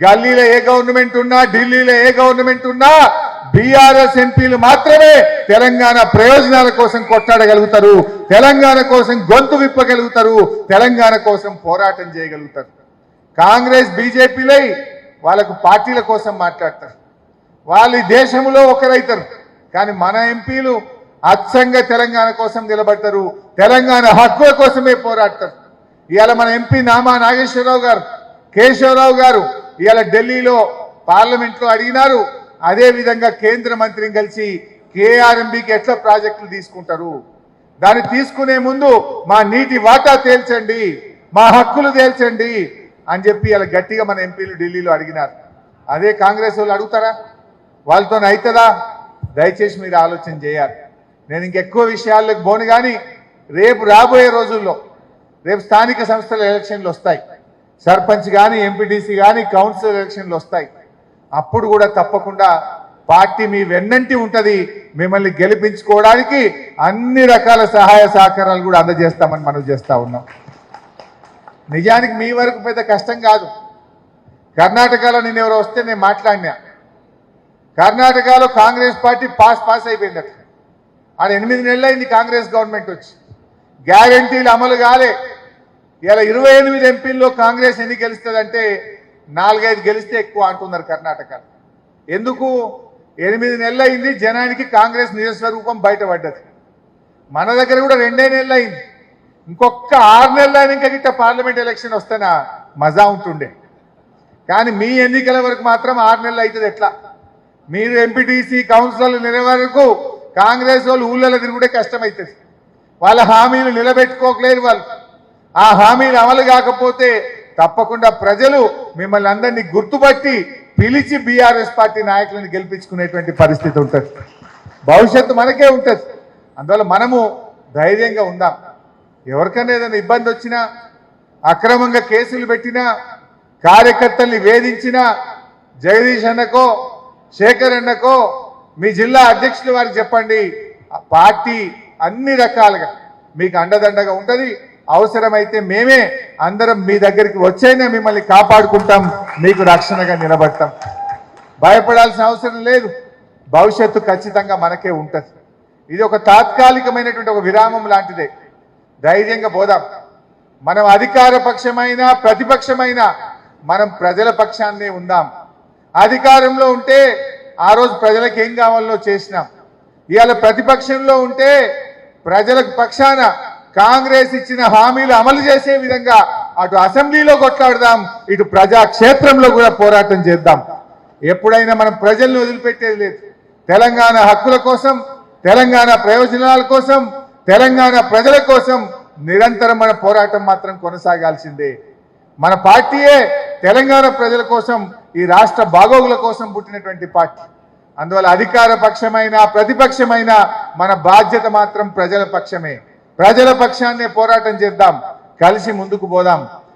గల్లీలో ఏ గవర్నమెంట్ ఉన్నా ఢిల్లీలో ఏ గవర్నమెంట్ ఉన్నా బీఆర్ఎస్ ఎంపీలు మాత్రమే తెలంగాణ ప్రయోజనాల కోసం కొట్లాడగలుగుతారు తెలంగాణ కోసం గొంతు విప్పగలుగుతారు తెలంగాణ కోసం పోరాటం చేయగలుగుతారు. కాంగ్రెస్ బీజేపీలై వాళ్ళకు పార్టీల కోసం మాట్లాడతారు. వాళ్ళు దేశంలో ఒకరైతారు కానీ మన ఎంపీలు అచ్చంగా తెలంగాణ కోసం నిలబడతారు తెలంగాణ హక్కుల కోసమే పోరాడతారు. ఇవాళ మన ఎంపీ నామా నాగేశ్వరరావు గారు కేశవరావు గారు ఇవాళ ఢిల్లీలో పార్లమెంట్లో అడిగినారు అదే విధంగా కేంద్ర మంత్రిని కలిసి కేఆర్ఎంబికి ఎట్లా ప్రాజెక్టులు తీసుకుంటారు? దాన్ని తీసుకునే ముందు మా నీటి వాటా తేల్చండి మా హక్కులు తేల్చండి అని చెప్పి ఇలా గట్టిగా మన ఎంపీలు ఢిల్లీలో అడిగినారు. అదే కాంగ్రెస్ వాళ్ళు అడుగుతారా? వాళ్ళతో అవుతుందా దయచేసి మీరు ఆలోచన చేయాలి. నేను ఇంకెక్కువ విషయాల్లోకి పోను కానీ రేపు రాబోయే రోజుల్లో రేపు స్థానిక సంస్థల ఎలక్షన్లు వస్తాయి. సర్పంచ్ కానీ ఎంపీటీసీ కానీ కౌన్సిల్ ఎలక్షన్లు వస్తాయి. అప్పుడు కూడా తప్పకుండా పార్టీ మీ వెన్నంటి ఉంటుంది. మిమ్మల్ని గెలిపించుకోవడానికి అన్ని రకాల సహాయ సహకారాలు కూడా అందజేస్తామని మనం చేస్తూ ఉన్నాం. నిజానికి మీ వరకు పెద్ద కష్టం కాదు. కర్ణాటకలో నేను ఎవరో వస్తే నేను మాట్లాడినా. కర్ణాటకలో కాంగ్రెస్ పార్టీ పాస్ పాస్ అయిపోయిందట. ఆడ ఎనిమిది నెలలు అయింది కాంగ్రెస్ గవర్నమెంట్ వచ్చి. గ్యారంటీలు అమలు కాలే. ఇలా ఇరవై ఎనిమిది ఎంపీల్లో కాంగ్రెస్ ఎన్ని గెలుస్తుందంటే నాలుగైదు గెలిస్తే ఎక్కువ అంటున్నారు కర్ణాటక ఎందుకు? ఎనిమిది నెలలు అయింది జనానికి కాంగ్రెస్ నిజస్వరూపం బయటపడ్డది. మన దగ్గర కూడా రెండే నెలలు అయింది ఇంకొక ఆరు నెలలు అయినాక గిట్ట పార్లమెంట్ ఎలక్షన్ వస్తేనా మజా ఉంటుండే. కానీ మీ ఎన్నికల వరకు మాత్రం ఆరు నెలలు అవుతుంది ఎట్లా? మీరు ఎంపీటీసీ కౌన్సిలర్లు నిలే వరకు కాంగ్రెస్ వాళ్ళు ఊళ్ళలో తిరుగుడే కష్టమవుతుంది. వాళ్ళ హామీలు నిలబెట్టుకోకలేరు వాళ్ళు. ఆ హామీలు అమలు కాకపోతే తప్పకుండా ప్రజలు మిమ్మల్ని అందరినీ గుర్తుపట్టి పిలిచి బీఆర్ఎస్ పార్టీ నాయకులను గెలిపించుకునేటువంటి పరిస్థితి ఉంటుంది. భవిష్యత్తు మనకే ఉంటుంది. అందువల్ల మనము ధైర్యంగా ఉందాం. ఎవరికైనా ఏదైనా ఇబ్బంది వచ్చినా అక్రమంగా కేసులు పెట్టినా కార్యకర్తల్ని వేధించినా జగదీష్ అన్నకో శేఖర్ అన్నకో మీ జిల్లా అధ్యక్షులు వారికి చెప్పండి. ఆ పార్టీ అన్ని రకాలుగా మీకు అండదండగా ఉంటుంది. అవసరమైతే మేమే అందరం మీ దగ్గరికి వచ్చైనా మిమ్మల్ని కాపాడుకుంటాం మీకు రక్షణగా నిలబడతాం. భయపడాల్సిన అవసరం లేదు. భవిష్యత్తు ఖచ్చితంగా మనకే ఉంటుంది. ఇది ఒక తాత్కాలికమైనటువంటి ఒక విరామం లాంటిదే. ధైర్యంగా పోదాం. మనం అధికార పక్షమైన ప్రతిపక్షమైన మనం ప్రజల పక్షాన్నే ఉందాం. అధికారంలో ఉంటే ఆ రోజు ప్రజలకు ఏం కావాలో చేసినాం. ఇవాళ ప్రతిపక్షంలో ఉంటే ప్రజలకు పక్షాన కాంగ్రెస్ ఇచ్చిన హామీలు అమలు చేసే విధంగా అటు అసెంబ్లీలో కొట్లాడదాం ఇటు ప్రజా క్షేత్రంలో కూడా పోరాటం చేద్దాం. ఎప్పుడైనా మనం ప్రజల్ని వదిలిపెట్టేది లేదు. తెలంగాణ హక్కుల కోసం తెలంగాణ ప్రయోజనాల కోసం తెలంగాణ ప్రజల కోసం నిరంతరం మన పోరాటం మాత్రం కొనసాగాల్సిందే. మన పార్టీయే తెలంగాణ ప్రజల కోసం ఈ రాష్ట్ర బాగోగుల కోసం పుట్టినటువంటి పార్టీ. అందువల్ల అధికార పక్షమైన ప్రతిపక్షమైన మన బాధ్యత మాత్రం ప్రజల పక్షమే. ప్రజల పక్షాన్నే పోరాటం చేద్దాం. కలిసి ముందుకు పోదాం.